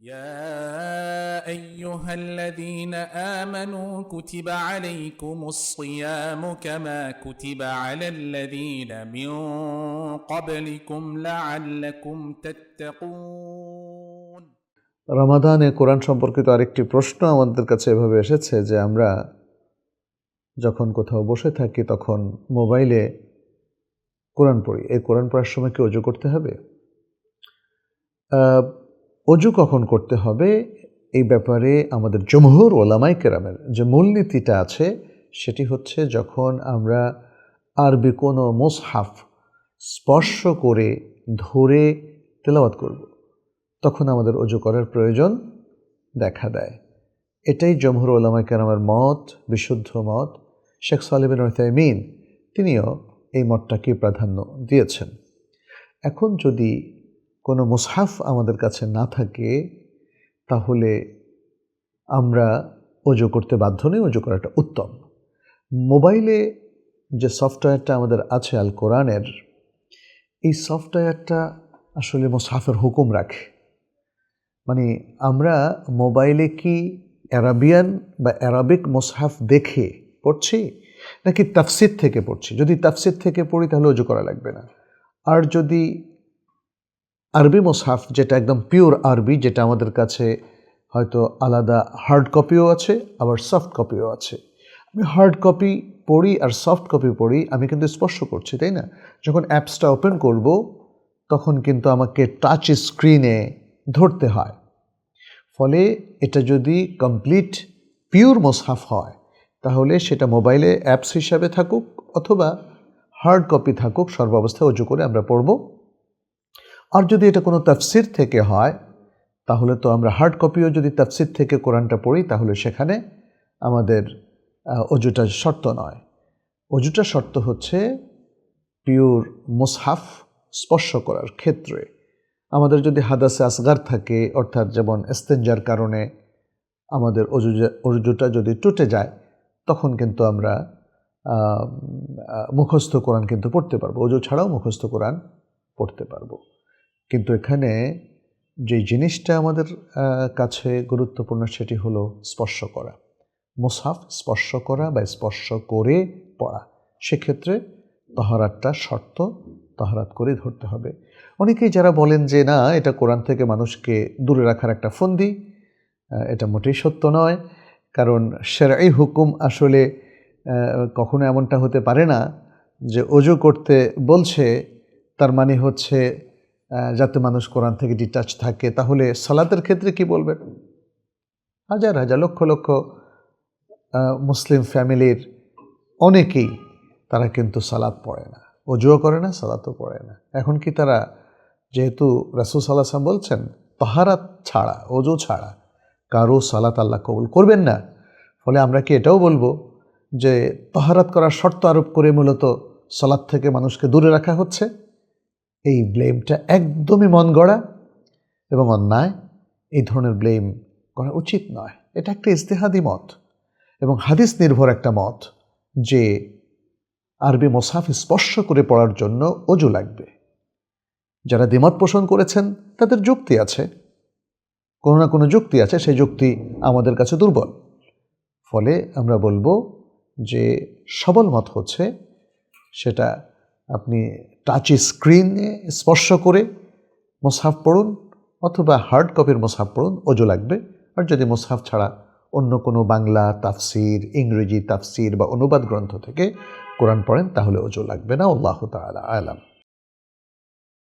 يا ايها الذين امنوا كتب عليكم الصيام كما كتب على الذين من قبلكم لعلكم تتقون রমাদানে কোরআন সম্পর্কিত আরেকটি প্রশ্ন আমাদের কাছে এভাবে এসেছে যে আমরা যখন কোথাও বসে থাকি তখন মোবাইলে কোরআন পড়ি এই কোরআন পড়ার সময় কি অজু করতে হবে আহ, অজু কখন করতে হবে? এই ব্যাপারে আমাদের জমহুর ওলামাই কেরামের যে মূলনীতিটা আছে, সেটি হচ্ছে যখন আমরা আরবি কোনো মোসহাফ স্পর্শ করে ধরে তেলাওয়াত করব, তখন আমাদের অজু করার প্রয়োজন দেখা দেয়। এটাই জমহুর ওলামা কেরামের মত, বিশুদ্ধ মত। শেখ সালিবিন রহতাইমিন তিনিও এই মতটাকে প্রাধান্য দিয়েছেন। এখন যদি কোনো মুসহাফ আমাদের কাছে না থাকে, তাহলে আমরা অজু করতে বাধ্য নেই অজু করাটা উত্তম। মোবাইলে যে সফটওয়্যারটা আমাদের আছে আল কোরআনের, এই সফটওয়্যারটা আসলে মুসহাফের হুকুম রাখে। মানে আমরা মোবাইলে কি অ্যারাবিয়ান বা অ্যারাবিক মুসহাফ দেখে পড়ছি, নাকি তাফসির থেকে পড়ছি? যদি তাফসির থেকে পড়ি, তাহলে অজু করা লাগবে না। আর যদি আরবি মুসহাফ, যেটা একদম পিওর আরবি, যেটা আমাদের কাছে হয়তো আলাদা হার্ড কপিও আছে, আবার সফট কপিও আছে। আমি হার্ড কপি পড়ি আর সফট কপি পড়ি, আমি কিন্তু স্পর্শ করছি, তাই না? যখন অ্যাপসটা ওপেন করব, তখন কিন্তু আমাকে টাচ স্ক্রিনে ধরতে হয়। ফলে এটা যদি কমপ্লিট পিওর মোসহাফ হয়, তাহলে সেটা মোবাইলে অ্যাপস হিসাবে থাকুক অথবা হার্ড কপি থাকুক, সর্বাবস্থায় অজু করে আমরা পড়ব। আর যদি এটা কোনো তাফসির থেকে হয়, তাহলে তো আমরা হার্ড কপিও যদি তাফসির থেকে কোরআনটা পড়ি, তাহলে সেখানে আমাদের অজুটা শর্ত নয়। অজুটা শর্ত হচ্ছে পিওর মুসহাফ স্পর্শ করার ক্ষেত্রে। আমাদের যদি হাদাসে আসগার থাকে, অর্থাৎ যেমন এস্তেঞ্জার কারণে আমাদের অজু অজুটা যদি টুটে যায়, তখন কিন্তু আমরা মুখস্থ কোরআন কিন্তু পড়তে পারব। অজু ছাড়াও মুখস্থ কোরআন পড়তে পারব। কিন্তু এখানে যে জিনিসটা আমাদের কাছে গুরুত্বপূর্ণ সেটি হলো স্পর্শ করা। মুসাফ স্পর্শ করা বা স্পর্শ করে পড়া। সেক্ষেত্রে তহরাতটা শর্ত, তহরাত করে ধরতে হবে। অনেকেই যারা বলেন যে, না, এটা কোরআন থেকে মানুষকে দূরে রাখার একটা ফন্দি। এটা মোটেই সত্য নয়। কারণ সেরাই হুকুম আসলে কখনো এমনটা হতে পারে না যে অজু করতে বলছে, তার মানে হচ্ছে যাতে মানুষ কোরআন থেকে ডিটাচ থাকে, তাহলে সালাতের ক্ষেত্রে কি বলবেন? হাজার হাজার, লক্ষ লক্ষ মুসলিম ফ্যামিলির অনেকেই তারা কিন্তু সালাত পড়ে না। অজুও করে না, সালাতও পড়ে না। এখন কি তারা, যেহেতু রাসুল সাল্লাহ বলছেন, তাহারাত ছাড়া অজু ছাড়া কারও সালাত আল্লাহ কবুল করবেন না। ফলে আমরা কি এটাও বলব যে তাহারাত করার শর্ত আরোপ করে মূলত সালাত থেকে মানুষকে দূরে রাখা হচ্ছে। এই ব্লেমটা একদমই মন গড়া এবং অন্যায়, এই ধরনের ব্লেম করা উচিত নয়। এটা একটা ইস্তেহাদি মত এবং হাদিস নির্ভর একটা মত যে আরবি মোসাফ স্পর্শ করে পড়ার জন্য অজু লাগবে। যারা দ্বিমত পোষণ করেছেন, তাদের যুক্তি আছে। কোনো না কোনো যুক্তি আছে, সেই যুক্তি আমাদের কাছে দুর্বল। ফলে আমরা বলব যে সবল মত হচ্ছে সেটা আপনি টাচ স্ক্রিনে স্পর্শ করে মোসাফ পড়ুন অথবা হার্ড কপির মোসাফ পড়ুন ওজো লাগবে। আর যদি মোসাফ ছাড়া অন্য কোনো বাংলা তাফসির, ইংরেজি তাফসির বা অনুবাদ গ্রন্থ থেকে কোরআন পড়েন, তাহলে ওজো লাগবে না। আল্লাহ তালা আলাম।